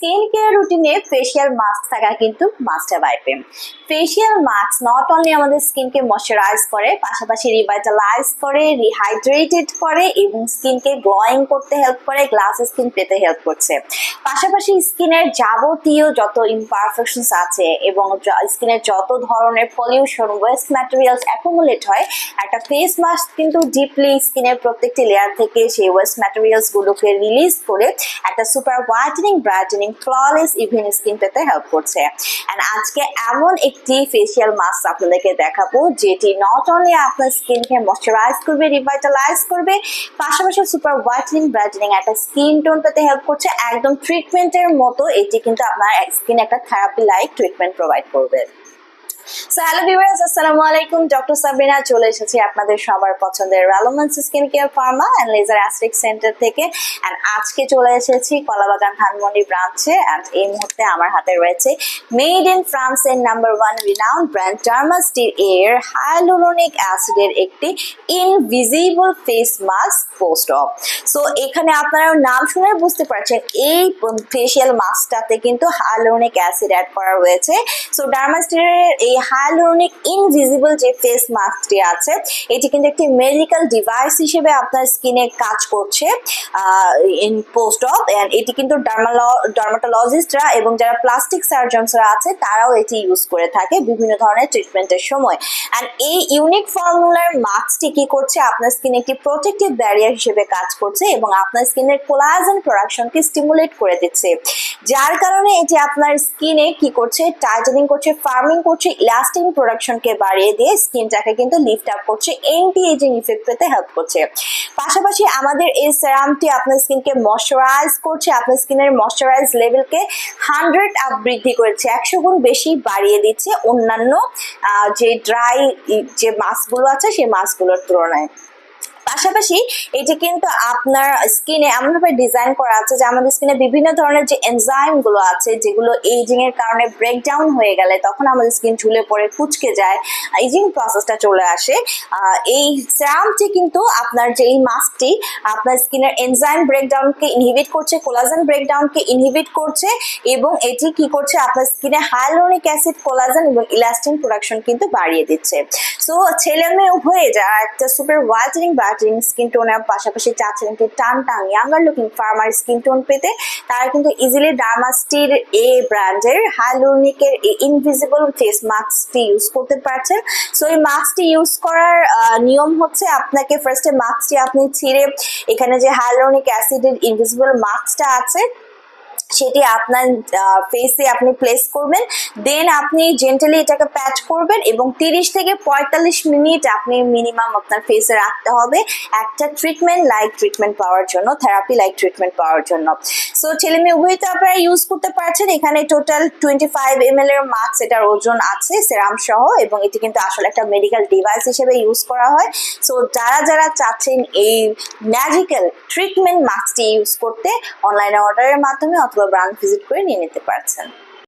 Skin care রুটিনে facial mask থাকা কিন্তু must have item facial mask not only আমাদের স্কিনকে ময়শ্চারাইজ করে, পাশাপাশি রিভাইটালাইজ করে রিহাইড্রেটেড করে এবং স্কিনকে গ্লোয়িং করতে হেল্প করে গ্লাস স্কিন পেতে হেল্প করছে। পাশাপাশি স্কিনের যাবতীয় যত ইমপারফেকশনস আছে এবং স্কিনের যত ধরনের পলিউশন ওয়েস্ট ম্যাটেরিয়ালস অ্যাকুমুলেট হয়, একটা ফেস মাস্ক কিন্তু ডিপলি স্কিনের প্রত্যেকটি লেয়ার থেকে সেই ওয়েস্ট ম্যাটেরিয়ালস গুলোকে রিলিজ করে একটা super whitening brightening flawless even skin পেতে হেল্প করছে। অ্যান্ড আজকে এমন একটি ফেসিয়াল মাস্ক আপনাদেরকে দেখাবো, যেটি নট অনলি আপনার স্কিনকে ময়শ্চারাইজ করবে রিভাইটালাইজ করবে, পাশাপাশি সুপার হোয়াইটনিং ব্রাইটেনিং একটা স্কিন টোন পেতে হেল্প করছে, একদম ট্রিটমেন্টের মতো এটি কিন্তু আপনার স্কিন একটা থেরাপি লাইক ট্রিটমেন্ট প্রোভাইড করবে। হ্যালো ভিউয়ার্স আসসালামু আলাইকুম ডক্টর সাবিনা চলে এসেছি আপনাদের সবার পছন্দের skin care pharma and laser centre থেকে। অ্যান্ড আজকে চলে এসেছি কলাবাগান ধানমন্ডি ব্রাঞ্চে অ্যান্ড এই মুহূর্তে আমার হাতে রয়েছে মেড ইন ফ্রান্স এর নাম্বার ওয়ান ব্র্যান্ড ডার্মাস্টির এর হায়ালুরোনিক অ্যাসিডের একটি invisible face mask post of so এখানে আপনারা নাম শুনে বুঝতে পারছেন এই ফেশিয়াল মাস্কটাতে কিন্তু হায়ালুরোনিক অ্যাসিড অ্যাড করা রয়েছে সো এই হায়ালুরোনিক ইনভিজিবল যে ফেস মাস্কটি আছে, এটি কিন্তু একটি মেডিকেল ডিভাইস হিসেবে আপনার স্কিনে কাজ করছে ইন পোস্ট অফ এটি কিন্তু ডার্মাটোলজিস্টরা এবং যারা প্লাস্টিক সার্জনসরা আছে, তারাও এটি ইউজ করে থাকে বিভিন্ন ধরনের ট্রিটমেন্টের সময়। অ্যান্ড এই ইউনিক ফর্মুলার মাস্কটি কি করছে? আপনার স্কিনে একটি প্রোটেক্টিভ ব্যারিয়ার হিসেবে কাজ করছে এবং আপনার স্কিনের কোলাজেন প্রোডাকশনকে স্টিমুলেট করে দিচ্ছে। যার কারণে এটি আপনার স্কিনে কি করছে? টাইটেনিং করছে ফার্মিং করছে ইলাস্টিং প্রোডাকশনকে বাড়িয়ে দিয়ে স্কিনটাকে কিন্তু লিফট আপ করছে এন্টি এজিং ইফেক্ট পেতে হেল্প করছে। পাশাপাশি আমাদের এই সেরামটি আপনার স্কিনকে ময়শ্চারাইজ করছে, আপনার স্কিনের ময়শ্চারাইজ লেভেলকে হান্ড্রেড আপ বৃদ্ধি করেছে, একশো গুণ বেশি বাড়িয়ে দিচ্ছে অন্যান্য যে ড্রাই যে মাস্কগুলো আছে, সেই মাস্কগুলোর তুলনায়। পাশাপাশি এটি কিন্তু আপনার স্কিনে এমনভাবে ডিজাইন করা আছে যে আমাদের স্কিনে বিভিন্ন ধরনের যে এনজাইমগুলো আছে, যেগুলো এইজিং এর কারণে ব্রেকডাউন হয়ে গেলে তখন আমাদের স্কিন ঝুলে পড়ে কুচকে যায় এইজিং প্রসেসটা চলে আসে। এই সেরামটি কিন্তু আপনার যে এই মাস্কটি আপনার স্কিনের এনজাইম ব্রেকডাউনকে ইনহিবিট করছে কোলাজেন ব্রেকডাউনকে ইনহিবিট করছে এবং এটি কি করছে, আপনার স্কিনে হাইলোনিক অ্যাসিড কোলাজেন এবং ইলাস্টিন প্রোডাকশন কিন্তু বাড়িয়ে দিচ্ছে। সো ছেলে মেয়ে উভয়ে যারা একটা সুপার হোয়াইটেনিং ব্রাইটেনিং স্কিন টোনের পাশাপাশি চাচ্ছেন কিন্তু টান টান younger looking firmer skin tone পেতে তারা কিন্তু ইজিলি ডার্মাস্টির এ ব্র্যান্ডের হাইলোনিকের ইনভিজিবল ফেস মাস্কটি ইউজ করতে পারছেন। সো এই মাস্কটি ইউজ করার নিয়ম হচ্ছে আপনাকে ফার্স্টে মাস্কটি আপনি ছিঁড়ে এখানে যে হাইলোনিক অ্যাসিডের ইনভিজিবল মাস্কটা আছে সেটি আপনার ফেসে আপনি প্লেস করবেন। দেন আপনি জেন্টালি এটাকে প্যাচ করবেন এবং তিরিশ থেকে পঁয়তাল্লিশ মিনিট আপনি মিনিমাম আপনার ফেসে রাখতে হবে একটা ট্রিটমেন্ট লাইক ট্রিটমেন্ট পাওয়ার জন্য থেরাপি লাইক ট্রিটমেন্ট পাওয়ার জন্য। সো ছেলে মেয়ে উভয়ই তো আপনারা ইউজ করতে পারছেন। এখানে টোটাল টোয়েন্টি ফাইভ এম এর মাস্ক এটার ওজন আছে সেরাম সহ, এবং এটি কিন্তু আসলে একটা মেডিকেল ডিভাইস হিসেবে ইউজ করা হয়। সো যারা যারা চাচ্ছেন এই ম্যাজিক্যাল ট্রিটমেন্ট মাস্কটি ইউজ করতে অনলাইনে অর্ডারের মাধ্যমে অথবা ভিজিট করে নিয়ে নিতে পারছেন।